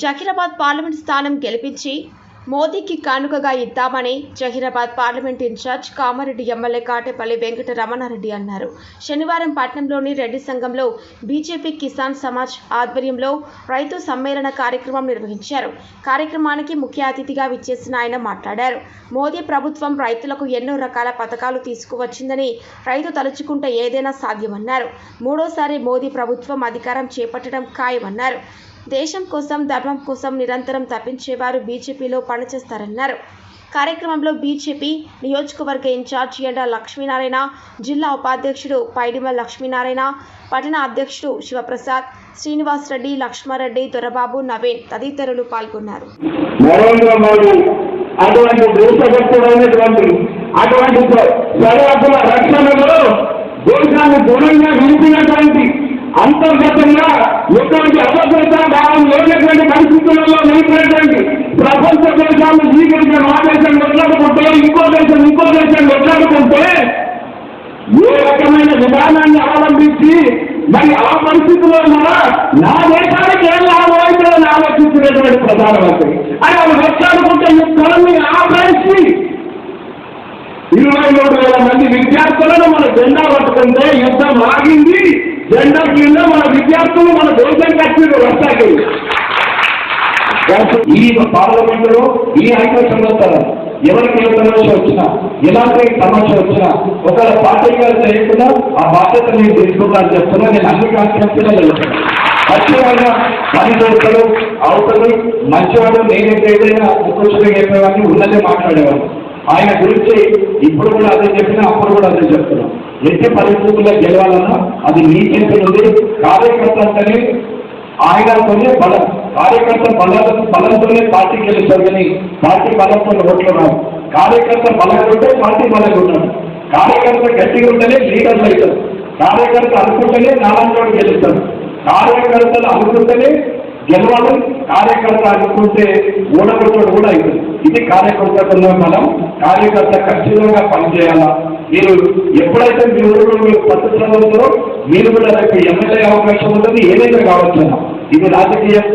Zaheerabad parliament స్థానం గెలిపించి మోదీకి కానుకగా ఇద్దామని Zaheerabad parliament incharge Kamareddy MLA Katepalli Venkata Ramana Reddy అన్నారు. శనివారం పట్నంలోని రెడ్డి సంఘంలో బీజేపీ కిసాన్ సమాజ్ ఆధ్వర్యంలో రైతు సమ్మేళన కార్యక్రమం నిర్వహించారు. కార్యక్రమానికి ముఖ్య అతిథిగా విచ్చేసిన ఆయన మాట్లాడారు. మోదీ ప్రభుత్వం రైతులకు ఎన్నో రకాల పథకాలు తీసుకువచ్చిందని రైతు తలుచుకుంటే ఏదైనా సాధ్యమన్నారు. మూడోసారి మోదీ ప్రభుత్వం అధికారం చేపట్టడం ఖాయమన్నారు. దేశం కోసం ధర్మం కోసం నిరంతరం తప్పించేవారు బీజేపీలో పనిచేస్తారన్నారు. కార్యక్రమంలో బీజేపీ నియోజకవర్గ ఇన్ఛార్జ్ ఎండ లక్ష్మీనారాయణ జిల్లా ఉపాధ్యక్షుడు పైడిమ లక్ష్మీనారాయణ పట్టణ అధ్యక్షుడు శివప్రసాద్ శ్రీనివాస్ రెడ్డి లక్ష్మారెడ్డి దొరబాబు నవీన్ తదితరులు పాల్గొన్నారు. అటువంటి దేశభక్తుడైనటువంటి అటువంటి రక్షణలో దేశాన్ని అంతర్గతంగా ఎటువంటి అభద్రత భావం లేనటువంటి పరిస్థితులలో నిలిపినటువంటి ప్రపంచ దేశాలు స్వీకరించిన మా దేశం వెళ్ళకుంటే ఇంకో దేశం ఇంకో దేశం వెళ్ళకుంటే ఏ రకమైన విధానాన్ని అవలంబించి మరి ఆ పరిస్థితుల్లో కూడా నా దేశానికి ఏం లాభం అయితే అని ఆలోచించినటువంటి ప్రధానమంత్రి. అని వాళ్ళు వచ్చాడుకుంటే ఈ స్థలాన్ని ఆపేసి ఇరవై మూడు వేల మంది విద్యార్థులను మన జెండా పట్టుకుంటే యుద్ధం ఆగింది. జెండా కింద మన విద్యార్థులు మన దేశం కట్టిన వస్తాయి ఈ పార్లమెంట్లో ఈ ఐదు సంవత్సరాలు ఎవరికి ఏ సమస్య వచ్చినా ఎలాంటి సమస్య వచ్చినా ఒక పార్టీగా చేయకుండా ఆ బాధ్యత నేను తీసుకుంటాను చెప్తున్నా నేను అన్ని కాన్స్టిట్యూన్సీలో వెళ్తాను ఖచ్చితంగా పని చేస్తాడు అవుతాడు మంచివాడు నేనైతే ఏదైనా ముఖ్యంగా చెప్పేవాడిని ఉన్నదే మాట్లాడేవాడు ఆయన గురించి ఇప్పుడు కూడా అదే చెప్పినా అప్పుడు కూడా అదే చెప్తున్నా. ఎట్టి పరిస్థితుల్లో గెలవాలన్నా అది మీ చేతులు ఉంది. కార్యకర్త అంటేనే ఆయనతోనే బలం. కార్యకర్త బల బలంతోనే పార్టీ గెలుస్తారు కానీ పార్టీ బలంతో ఓట్లు రావు. కార్యకర్త బలంగా ఉంటే పార్టీ బలంగా ఉంటాడు కార్యకర్త గట్టిగా ఉంటేనే లీడర్లు అవుతారు. కార్యకర్త అనుకుంటేనే నాలుగు గెలుస్తారు. కార్యకర్తలు అనుకుంటేనే గెలవాలి కార్యకర్త అనుకుంటే ఓడగొట్టడు కూడా అవుతుంది ఇది కార్యకర్తలో మనం కార్యకర్త ఖచ్చితంగా పనిచేయాలా? మీరు ఎప్పుడైతే మీ ఊళ్ళో మీరు పట్టుదల మీరు కూడా రేపు ఎమ్మెల్యే అవకాశం ఉంటుంది ఏదైనా కావచ్చు ఇది రాజకీయం